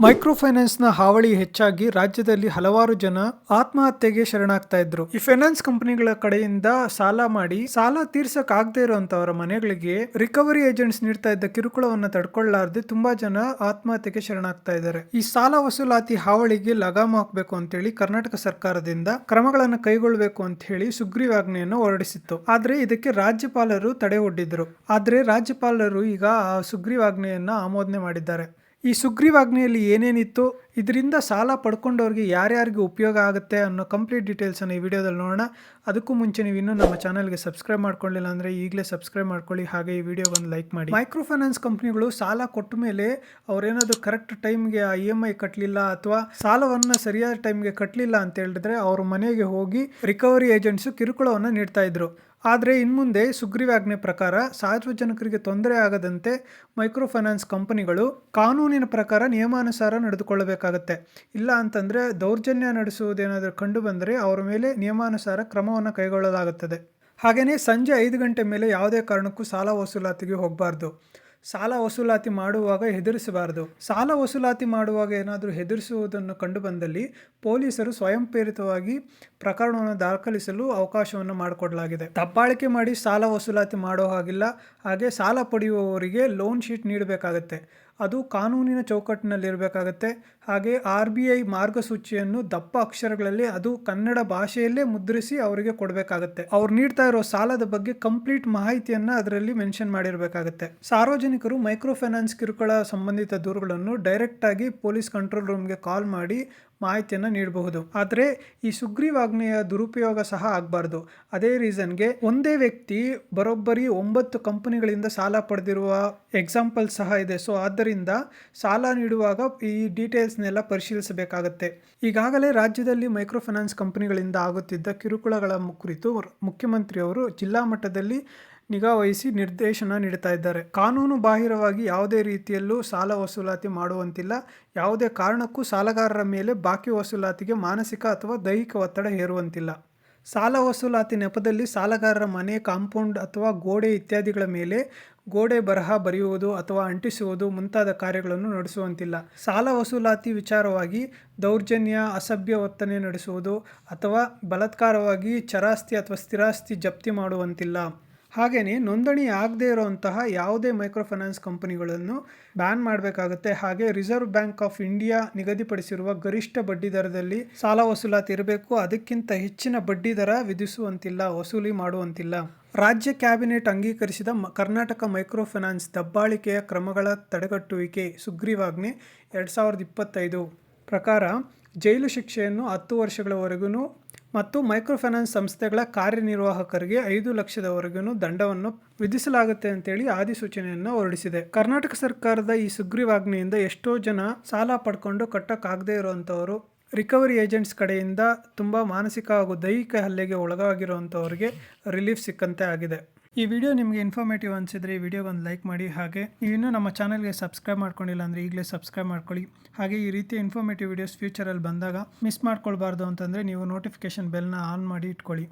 Micro ಫೈನಾನ್ಸ್ನ ಹಾವಳಿ ಹೆಚ್ಚಾಗಿ ರಾಜ್ಯದಲ್ಲಿ ಹಲವಾರು ಜನ ಆತ್ಮಹತ್ಯೆಗೆ ಶರಣಾಗ್ತಾ ಇದ್ರು. ಈ ಫೈನಾನ್ಸ್ ಕಂಪನಿಗಳ ಕಡೆಯಿಂದ ಸಾಲ ಮಾಡಿ ಸಾಲ ತೀರ್ಸಕ್ ಆಗದೆ ಇರುವಂತವರ ಮನೆಗಳಿಗೆ ರಿಕವರಿ ಏಜೆಂಟ್ಸ್ ನೀಡ್ತಾ ಇದ್ದ ಕಿರುಕುಳವನ್ನ ತಡ್ಕೊಳ್ಳಾರ್ದೆ ತುಂಬಾ ಜನ ಆತ್ಮಹತ್ಯೆಗೆ ಶರಣಾಗ್ತಾ ಇದ್ದಾರೆ. ಈ ಸಾಲ ವಸೂಲಾತಿ ಹಾವಳಿಗೆ ಲಗಾಮ ಹಾಕಬೇಕು ಅಂತೇಳಿ ಕರ್ನಾಟಕ ಸರ್ಕಾರದಿಂದ ಕ್ರಮಗಳನ್ನು ಕೈಗೊಳ್ಳಬೇಕು ಅಂತ ಹೇಳಿ ಸುಗ್ರೀವಾಜ್ಞೆಯನ್ನು ಹೊರಡಿಸಿತ್ತು. ಆದ್ರೆ ಇದಕ್ಕೆ ರಾಜ್ಯಪಾಲರು ತಡೆ ಒಡ್ಡಿದ್ರು. ಆದ್ರೆ ರಾಜ್ಯಪಾಲರು ಈಗ ಆ ಸುಗ್ರೀವಾಜ್ಞೆಯನ್ನ ಆಮೋದನೆ ಮಾಡಿದ್ದಾರೆ. ಈ ಸುಗ್ರೀವಾಜ್ಞೆಯಲ್ಲಿ ಏನೇನಿತ್ತು ಇದರಿಂದ ಸಾಲ ಪಡ್ಕೊಂಡವ್ರಿಗೆ ಯಾರ್ಯಾರಿಗೆ ಉಪಯೋಗ ಆಗುತ್ತೆ ಅನ್ನೋ ಕಂಪ್ಲೀಟ್ ಡೀಟೇಲ್ಸನ್ನು ಈ ವಿಡಿಯೋದಲ್ಲಿ ನೋಡೋಣ. ಅದಕ್ಕೂ ಮುಂಚೆ ನೀವು ಇನ್ನೂ ನಮ್ಮ ಚಾನಲ್ಗೆ ಸಬ್ಸ್ಕ್ರೈಬ್ ಮಾಡ್ಕೊಳ್ಳಿಲ್ಲ ಅಂದರೆ ಈಗಲೇ ಸಬ್ಸ್ಕ್ರೈಬ್ ಮಾಡ್ಕೊಳ್ಳಿ. ಹಾಗೆ ಈ ವಿಡಿಯೋವನ್ನು ಲೈಕ್ ಮಾಡಿ. ಮೈಕ್ರೋ ಫೈನಾನ್ಸ್ ಕಂಪ್ನಿಗಳು ಸಾಲ ಕೊಟ್ಟ ಮೇಲೆ ಅವರೇನಾದರೂ ಕರೆಕ್ಟ್ ಟೈಮ್ಗೆ ಆ ಇ ಎಂ ಐ ಕಟ್ಟಲಿಲ್ಲ ಅಥವಾ ಸಾಲವನ್ನು ಸರಿಯಾದ ಟೈಮ್ಗೆ ಕಟ್ಟಲಿಲ್ಲ ಅಂತ ಹೇಳಿದ್ರೆ ಅವ್ರ ಮನೆಗೆ ಹೋಗಿ ರಿಕವರಿ ಏಜೆಂಟ್ಸು ಕಿರುಕುಳವನ್ನು ನೀಡ್ತಾ ಇದ್ರು. ಆದರೆ ಇನ್ಮುಂದೆ ಸುಗ್ರೀವಾಜ್ಞೆ ಪ್ರಕಾರ ಸಾರ್ವಜನಿಕರಿಗೆ ತೊಂದರೆ ಆಗದಂತೆ ಮೈಕ್ರೋ ಫೈನಾನ್ಸ್ ಕಂಪನಿಗಳು ಕಾನೂನಿನ ಪ್ರಕಾರ ನಿಯಮಾನುಸಾರ ನಡೆದುಕೊಳ್ಳಬೇಕಾಗತ್ತೆ. ಇಲ್ಲ ಅಂತಂದರೆ ದೌರ್ಜನ್ಯ ನಡೆಸುವುದೇನಾದರೂ ಕಂಡು ಬಂದರೆ ಅವರ ಮೇಲೆ ನಿಯಮಾನುಸಾರ ಕ್ರಮವನ್ನು ಕೈಗೊಳ್ಳಲಾಗುತ್ತದೆ. ಹಾಗೆಯೇ ಸಂಜೆ ಐದು ಗಂಟೆ ಮೇಲೆ ಯಾವುದೇ ಕಾರಣಕ್ಕೂ ಸಾಲ ವಸೂಲಾತಿಗೆ ಹೋಗಬಾರ್ದು. ಸಾಲ ವಸೂಲಾತಿ ಮಾಡುವಾಗ ಹೆದರಿಸಬಾರದು. ಸಾಲ ವಸೂಲಾತಿ ಮಾಡುವಾಗ ಏನಾದರೂ ಹೆದರಿಸುವುದನ್ನು ಕಂಡುಬಂದಲ್ಲಿ ಪೊಲೀಸರು ಸ್ವಯಂಪ್ರೇರಿತವಾಗಿ ಪ್ರಕರಣವನ್ನು ದಾಖಲಿಸಲು ಅವಕಾಶವನ್ನು ಮಾಡಿಕೊಡಲಾಗಿದೆ. ದಬ್ಬಾಳಿಕೆ ಮಾಡಿ ಸಾಲ ವಸೂಲಾತಿ ಮಾಡೋ ಹಾಗಿಲ್ಲ. ಹಾಗೆ ಸಾಲ ಪಡೆಯುವವರಿಗೆ ಲೋನ್ ಶೀಟ್ ನೀಡಬೇಕಾಗತ್ತೆ. ಅದು ಕಾನೂನಿನ ಚೌಕಟ್ಟಿನಲ್ಲಿರಬೇಕಾಗತ್ತೆ. ಹಾಗೆ ಆರ್ ಬಿ ಐ ಮಾರ್ಗಸೂಚಿಯನ್ನು ದಪ್ಪ ಅಕ್ಷರಗಳಲ್ಲಿ ಅದು ಕನ್ನಡ ಭಾಷೆಯಲ್ಲೇ ಮುದ್ರಿಸಿ ಅವರಿಗೆ ಕೊಡಬೇಕಾಗತ್ತೆ. ಅವ್ರು ನೀಡ್ತಾ ಇರೋ ಸಾಲದ ಬಗ್ಗೆ ಕಂಪ್ಲೀಟ್ ಮಾಹಿತಿಯನ್ನ ಅದರಲ್ಲಿ ಮೆನ್ಷನ್ ಮಾಡಿರಬೇಕಾಗತ್ತೆ. ಸಾರ್ವಜನಿಕರು ಮೈಕ್ರೋ ಫೈನಾನ್ಸ್ ಕಿರುಕುಳ ಸಂಬಂಧಿತ ದೂರುಗಳನ್ನು ಡೈರೆಕ್ಟ್ ಆಗಿ ಪೊಲೀಸ್ ಕಂಟ್ರೋಲ್ ರೂಮ್ಗೆ ಕಾಲ್ ಮಾಡಿ ಮಾಹಿತಿಯನ್ನು ನೀಡಬಹುದು. ಆದರೆ ಈ ಸುಗ್ರೀವಾಜ್ಞೆಯ ದುರುಪಯೋಗ ಸಹ ಆಗಬಾರ್ದು. ಅದೇ ರೀಸನ್ಗೆ ಒಂದೇ ವ್ಯಕ್ತಿ ಬರೋಬ್ಬರಿ ಒಂಬತ್ತು ಕಂಪನಿಗಳಿಂದ ಸಾಲ ಪಡೆದಿರುವ ಎಕ್ಸಾಂಪಲ್ ಸಹ ಇದೆ. ಸೊ, ಆದ್ದರಿಂದ ಸಾಲ ನೀಡುವಾಗ ಈ ಡೀಟೇಲ್ಸ್ನೆಲ್ಲ ಪರಿಶೀಲಿಸಬೇಕಾಗತ್ತೆ. ಈಗಾಗಲೇ ರಾಜ್ಯದಲ್ಲಿ ಮೈಕ್ರೋ ಫೈನಾನ್ಸ್ ಕಂಪನಿಗಳಿಂದ ಆಗುತ್ತಿದ್ದ ಕಿರುಕುಳಗಳ ಕುರಿತು ಮುಖ್ಯಮಂತ್ರಿಯವರು ಜಿಲ್ಲಾ ಮಟ್ಟದಲ್ಲಿ ನಿಗಾ ವಹಿಸಿ ನಿರ್ದೇಶನ ನೀಡ್ತಾ ಇದ್ದಾರೆ. ಕಾನೂನು ಬಾಹಿರವಾಗಿ ಯಾವುದೇ ರೀತಿಯಲ್ಲೂ ಸಾಲ ವಸೂಲಾತಿ ಮಾಡುವಂತಿಲ್ಲ. ಯಾವುದೇ ಕಾರಣಕ್ಕೂ ಸಾಲಗಾರರ ಮೇಲೆ ಬಾಕಿ ವಸೂಲಾತಿಗೆ ಮಾನಸಿಕ ಅಥವಾ ದೈಹಿಕ ಒತ್ತಡ ಹೇರುವಂತಿಲ್ಲ. ಸಾಲ ವಸೂಲಾತಿ ನೆಪದಲ್ಲಿ ಸಾಲಗಾರರ ಮನೆ, ಕಾಂಪೌಂಡ್ ಅಥವಾ ಗೋಡೆ ಇತ್ಯಾದಿಗಳ ಮೇಲೆ ಗೋಡೆ ಬರಹ ಬರೆಯುವುದು ಅಥವಾ ಅಂಟಿಸುವುದು ಮುಂತಾದ ಕಾರ್ಯಗಳನ್ನು ನಡೆಸುವಂತಿಲ್ಲ. ಸಾಲ ವಸೂಲಾತಿ ವಿಚಾರವಾಗಿ ದೌರ್ಜನ್ಯ, ಅಸಭ್ಯ ವರ್ತನೆ ನಡೆಸುವುದು ಅಥವಾ ಬಲಾತ್ಕಾರವಾಗಿ ಚರಾಸ್ತಿ ಅಥವಾ ಸ್ಥಿರಾಸ್ತಿ ಜಪ್ತಿ ಮಾಡುವಂತಿಲ್ಲ. ಹಾಗೆಯೇ ನೋಂದಣಿ ಆಗದೇ ಇರೋಂತಹ ಯಾವುದೇ ಮೈಕ್ರೋ ಫೈನಾನ್ಸ್ ಕಂಪನಿಗಳನ್ನು ಬ್ಯಾನ್ ಮಾಡಬೇಕಾಗುತ್ತೆ. ಹಾಗೆ ರಿಸರ್ವ್ ಬ್ಯಾಂಕ್ ಆಫ್ ಇಂಡಿಯಾ ನಿಗದಿಪಡಿಸಿರುವ ಗರಿಷ್ಠ ಬಡ್ಡಿ ದರದಲ್ಲಿ ಸಾಲ ವಸೂಲಾತಿ ಇರಬೇಕು. ಅದಕ್ಕಿಂತ ಹೆಚ್ಚಿನ ಬಡ್ಡಿ ದರ ವಿಧಿಸುವಂತಿಲ್ಲ, ವಸೂಲಿ ಮಾಡುವಂತಿಲ್ಲ. ರಾಜ್ಯ ಕ್ಯಾಬಿನೆಟ್ ಅಂಗೀಕರಿಸಿದ ಕರ್ನಾಟಕ ಮೈಕ್ರೋ ಫೈನಾನ್ಸ್ ದಬ್ಬಾಳಿಕೆಯ ಕ್ರಮಗಳ ತಡೆಗಟ್ಟುವಿಕೆ ಸುಗ್ರೀವಾಜ್ಞೆ ಎರಡು ಸಾವಿರದ ಇಪ್ಪತ್ತೈದು ಪ್ರಕಾರ ಜೈಲು ಶಿಕ್ಷೆಯನ್ನು ಹತ್ತು ವರ್ಷಗಳವರೆಗೂ ಮತ್ತು ಮೈಕ್ರೋ ಫೈನಾನ್ಸ್ ಸಂಸ್ಥೆಗಳ ಕಾರ್ಯನಿರ್ವಾಹಕರಿಗೆ ಐದು ಲಕ್ಷದವರೆಗೂ ದಂಡವನ್ನು ವಿಧಿಸಲಾಗುತ್ತೆ ಅಂತೇಳಿ ಆದಿಸೂಚನೆಯನ್ನು ಹೊರಡಿಸಿದೆ. ಕರ್ನಾಟಕ ಸರ್ಕಾರದ ಈ ಸುಗ್ರೀವಾಜ್ಞೆಯಿಂದ ಎಷ್ಟೋ ಜನ ಸಾಲ ಪಡ್ಕೊಂಡು ಕಟ್ಟಕ್ಕಾಗದೇ ಇರುವಂಥವರು ರಿಕವರಿ ಏಜೆಂಟ್ಸ್ ಕಡೆಯಿಂದ ತುಂಬ ಮಾನಸಿಕ ಹಾಗೂ ದೈಹಿಕ ಹಲ್ಲೆಗೆ ಒಳಗಾಗಿರುವಂಥವ್ರಿಗೆ ರಿಲೀಫ್ ಸಿಕ್ಕಂತೆ ಆಗಿದೆ. ಈ ವಿಡಿಯೋ ನಿಮಗೆ ಇನ್ಫಾರ್ಮೇಟಿವ್ ಅನಿಸಿದ್ರೆ ಈ ವಿಡಿಯೋಗೊಂದು ಲೈಕ್ ಮಾಡಿ. ಹಾಗೆ ಇನ್ನೂ ನಮ್ಮ ಚಾನಲ್ಗೆ ಸಬ್ಸ್ಕ್ರೈಬ್ ಮಾಡ್ಕೊಂಡಿಲ್ಲ ಅಂದರೆ ಈಗಲೇ ಸಬ್ಸ್ಕ್ರೈಬ್ ಮಾಡ್ಕೊಳ್ಳಿ. ಹಾಗೆ ಈ ರೀತಿ ಇನ್ಫಾರ್ಮೇಟಿವ್ ವಿಡಿಯೋಸ್ ಫ್ಯೂಚರಲ್ಲಿ ಬಂದಾಗ ಮಿಸ್ ಮಾಡ್ಕೊಳ್ಬಾರ್ದು ಅಂತಂದರೆ ನೀವು ನೋಟಿಫಿಕೇಷನ್ ಬೆಲ್ನ ಆನ್ ಮಾಡಿ ಇಟ್ಕೊಳ್ಳಿ.